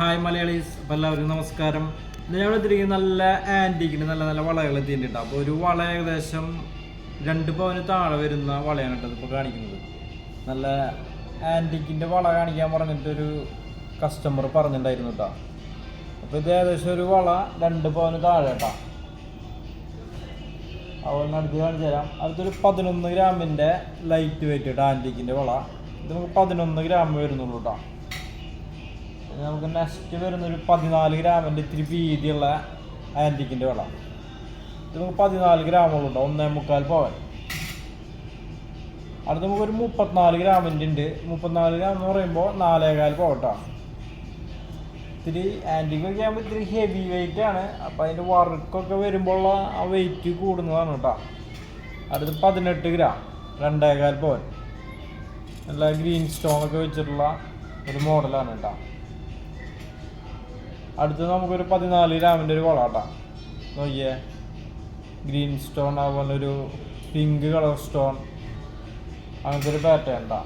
Hi Malayalees അപ്പോൾ എല്ലാവർക്കും നമസ്കാരം. ഞങ്ങൾ എത്തിയിരിക്കുന്നത് നല്ല ആന്റിക്കിന് നല്ല നല്ല വളകൾ എത്തിയിട്ടുണ്ട്. അപ്പോൾ ഒരു വള ഏകദേശം രണ്ട് പവന് താഴെ വരുന്ന വളയാണ് കേട്ടത് ഇപ്പോൾ കാണിക്കുന്നത്. നല്ല ആന്റിക്കിന്റെ വള കാണിക്കാൻ പറഞ്ഞിട്ടൊരു കസ്റ്റമർ പറഞ്ഞിട്ടുണ്ടായിരുന്നു കേട്ടോ. അപ്പോൾ ഇത് ഏകദേശം ഒരു വള രണ്ട് പവന് താഴെ കേട്ടോ. അതുപോലെ അടുത്ത് കാണിച്ചു തരാം. അടുത്തൊരു പതിനൊന്ന് ഗ്രാമിന്റെ ലൈറ്റ് വെയിറ്റ് കേട്ടോ ആന്റിക്കിന്റെ വള. ഇത് നമുക്ക് പതിനൊന്ന് ഗ്രാം വരുന്നുള്ളൂ കേട്ടോ. നമുക്ക് നെക്സ്റ്റ് വരുന്ന ഒരു പതിനാല് ഗ്രാമിന്റെ ഇത്തിരി വീതിയുള്ള ആന്റിക്കിന്റെ വള. ഇത് നമുക്ക് പതിനാല് ഗ്രാമുള്ളൂ കേട്ടോ ഒന്നേ മുക്കാൽ പവൻ. അടുത്ത് നമുക്ക് ഒരു മുപ്പത്തിനാല് ഗ്രാമിന്റെ ഉണ്ട് മുപ്പത്തിനാല് ഗ്രാം എന്ന് പറയുമ്പോൾ നാലേകാൽ പോകട്ടോ ഇത്തിരി ആന്റിക്ക് ഒക്കെ ആകുമ്പോൾ ഇത്തിരി ഹെവി വെയിറ്റ് ആണ്. അപ്പോൾ അതിന്റെ വർക്കൊക്കെ വരുമ്പോൾ ആ വെയിറ്റ് കൂടുന്നതാണ് കേട്ടോ അടുത്ത് പതിനെട്ട് ഗ്രാം രണ്ടേകാൽ പവൻ. നല്ല ഗ്രീൻ സ്റ്റോൺ ഒക്കെ വെച്ചിട്ടുള്ള ഒരു മോഡലാണ് കേട്ടോ അടുത്ത് നമുക്കൊരു പതിനാല് ഗ്രാമിന്റെ ഒരു വളാട്ടാ നോക്കിയേ. ഗ്രീൻ സ്റ്റോൺ അതുപോലെ ഒരു പിങ്ക് കളർ സ്റ്റോൺ അങ്ങനത്തെ ഒരു പാറ്റേൺ ഉണ്ടാ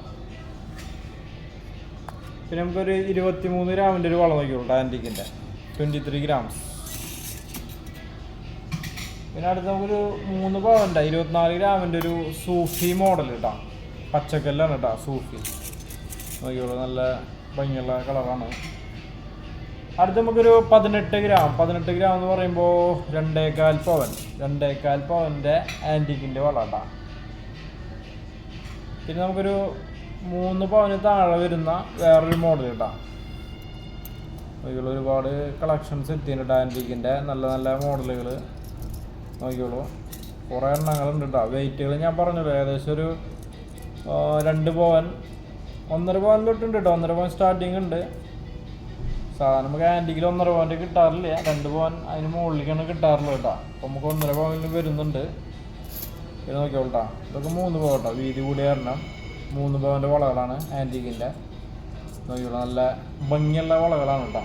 പിന്നെ നമുക്കൊരു ഇരുപത്തി മൂന്ന് ഗ്രാമിന്റെ ഒരു വള നോക്കിയുള്ളൂ ആന്റിക്കിന്റെ ട്വന്റി ത്രീ ഗ്രാംസ് പിന്നെ അടുത്ത് നമുക്കൊരു മൂന്ന് പവന്റെ ഇരുപത്തിനാല് ഗ്രാമിന്റെ ഒരു സൂഫി മോഡൽ കേട്ടോ പച്ചക്കല്ലാണ് കേട്ടോ സൂഫി. നോക്കിയോളൂ നല്ല ഭംഗിയുള്ള കളറാണ് അടുത്ത് നമുക്കൊരു പതിനെട്ട് ഗ്രാം. പതിനെട്ട് ഗ്രാം എന്ന് പറയുമ്പോൾ രണ്ടേകാൽ പവൻ. രണ്ടേകാൽ പവന്റെ ആന്റിക്കിന്റെ വളട്ടാ. പിന്നെ നമുക്കൊരു മൂന്ന് പവന് താഴെ വരുന്ന വേറൊരു മോഡൽ കേട്ടോ നോക്കിയുള്ള ഒരുപാട് കളക്ഷൻസ് എത്തിയിട്ടുണ്ട് ആന്റിക്കിന്റെ നല്ല നല്ല മോഡലുകൾ നോക്കിയോളൂ കുറേ എണ്ണങ്ങളുണ്ട് കേട്ടോ വെയിറ്റുകൾ ഞാൻ പറഞ്ഞല്ലോ ഏകദേശം ഒരു രണ്ട് പവൻ. ഒന്നര പവൻ തൊട്ടുണ്ട് കേട്ടോ ഒന്നര പവൻ സ്റ്റാർട്ടിങ് ഉണ്ട്. സാധാരണ നമുക്ക് ആന്റിക്കിൽ ഒന്നര പോയിന്റ് കിട്ടാറില്ല. രണ്ട് പവൻ അതിന് മുകളിലേക്കാണ് കിട്ടാറുള്ളത് കേട്ടോ. അപ്പം നമുക്ക് ഒന്നര പോയിന്റ് വരുന്നുണ്ട്. ഇത് നോക്കിയോട്ടാ ഇതൊക്കെ മൂന്ന് പവൻ കേട്ടോ വീതി കൂടിയ കാരണം മൂന്ന് പവന്റെ വളകളാണ് ആന്റിക്കിന്റെ നോക്കിയോളൂ നല്ല ഭംഗിയുള്ള വളകളാണ് കേട്ടോ.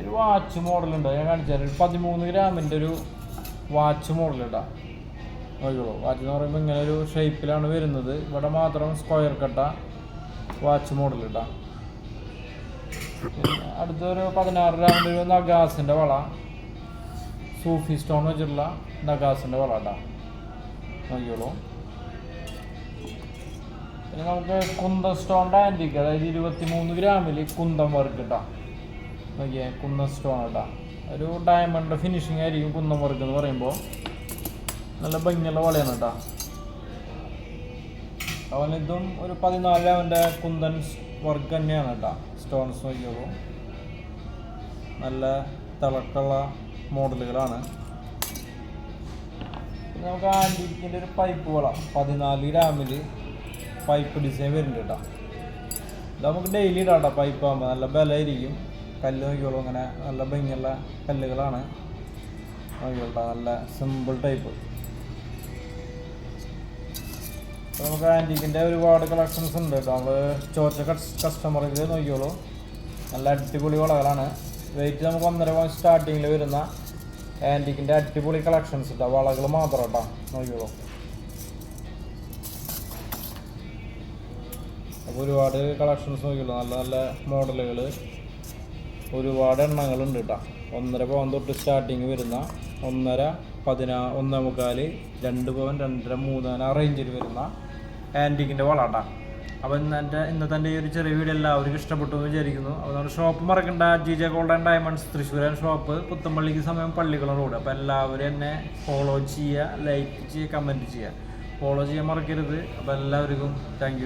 ഒരു വാച്ച് മോഡലുണ്ട് ഞാൻ കാണിച്ചു ഒരു പതിമൂന്ന് ഗ്രാമിന്റെ ഒരു വാച്ച് മോഡൽ കേട്ടോ. നോക്കിയോളൂ വാച്ച് എന്ന് പറയുമ്പോൾ ഇങ്ങനെ ഒരു ഷേപ്പിലാണ് വരുന്നത്. ഇവിടെ മാത്രം സ്ക്വയർ കട്ട വാച്ച് മോഡൽ കേട്ടോ. അടുത്തൊരു പതിനാറ് രാവിലെ ഒരു നഗാസിന്റെ വള. സൂഫി സ്റ്റോൺ വെച്ചിട്ടുള്ള നഗാസിന്റെ വള കേട്ടോ നോക്കിയോളൂ പിന്നെ നമുക്ക് കുന്ത സ്റ്റോണിന്റെ ആന്റിക്ക് അതായത് ഇരുപത്തി മൂന്ന് ഗ്രാമിൽ കുന്തം വർക്ക് കേട്ടോ നോക്കിയേ കുന്ത സ്റ്റോൺ കേട്ടോ ഒരു ഡയമണ്ട് ഫിനിഷിങ് ആയിരിക്കും കുന്തം വർക്ക് എന്ന് പറയുമ്പോൾ നല്ല ഭംഗിയുള്ള വളയാണ് കേട്ടോ അവൻ ഇതും ഒരു പതിനാല് അവന്റെ കുന്തൻ വർക്ക് തന്നെയാണ് കേട്ടോ. സ്റ്റോൺസ് നോക്കിയോളൂ നല്ല തിളക്കുള്ള മോഡലുകളാണ് പിന്നെ നമുക്ക് ആന്റിക്കിന്റെ ഒരു പൈപ്പ് വള പതിനാല് ഗ്രാമിൽ പൈപ്പ് ഡിസൈൻ വരുന്നുണ്ട് കേട്ടോ. ഇത് നമുക്ക് ഡെയിലി ഇടാം കേട്ടോ പൈപ്പ് ആകുമ്പോൾ നല്ല ബലമായിരിക്കും. കല്ല് നോക്കിയോളൂ അങ്ങനെ നല്ല ഭംഗിയുള്ള കല്ലുകളാണ്. നോക്കിയോട്ടോ നല്ല സിമ്പിൾ ടൈപ്പ് നമുക്ക് ആന്റീക്കിന്റെ ഒരുപാട് കളക്ഷൻസ് ഉണ്ട് കേട്ടോ. നമ്മൾ ചോദിച്ച കസ്റ്റമർക്ക് നോക്കിയോളൂ നല്ല അടിപൊളി വളകളാണ്. വെയിറ്റ് നമുക്ക് ഒന്നര പോയിന്റ് സ്റ്റാർട്ടിങ്ങിൽ വരുന്ന ആന്റീക്കിന്റെ അടിപൊളി കളക്ഷൻസ് കേട്ടോ വളകൾ മാത്രം കേട്ടോ. നോക്കിയോളൂ അപ്പോൾ ഒരുപാട് കളക്ഷൻസ് നോക്കിയുള്ളൂ നല്ല നല്ല മോഡലുകൾ ഒരുപാട് എണ്ണങ്ങളുണ്ട് കേട്ടോ. ഒന്നര പവൻ തൊട്ട് സ്റ്റാർട്ടിങ് വരുന്ന ഒന്നര പതിനാ ഒന്നേ മുക്കാൽ രണ്ട് പവൻ രണ്ടര മൂന്ന് ആ റേഞ്ചിൽ വരുന്ന ആന്റിക്കിന്റെ വളാട്ടാ. അപ്പോൾ ഇന്നത്തെ ഇന്നത്തെ എന്റെ ഈ ഒരു ചെറിയ വീഡിയോ എല്ലാവർക്കും ഇഷ്ടപ്പെട്ടു എന്ന് വിചാരിക്കുന്നു. അപ്പോൾ നമ്മുടെ ഷോപ്പ് മറക്കണ്ട. G J gold and diamonds തൃശ്ശൂരൻ shop പുത്തമ്പള്ളിക്ക് സമയം പള്ളിക്കുളം റോഡ് അപ്പോൾ എല്ലാവരും എന്നെ ഫോളോ ചെയ്യുക ലൈക്ക് ചെയ്യുക കമന്റ് ചെയ്യുക. ഫോളോ ചെയ്യാൻ മറക്കരുത്. അപ്പോൾ എല്ലാവർക്കും താങ്ക്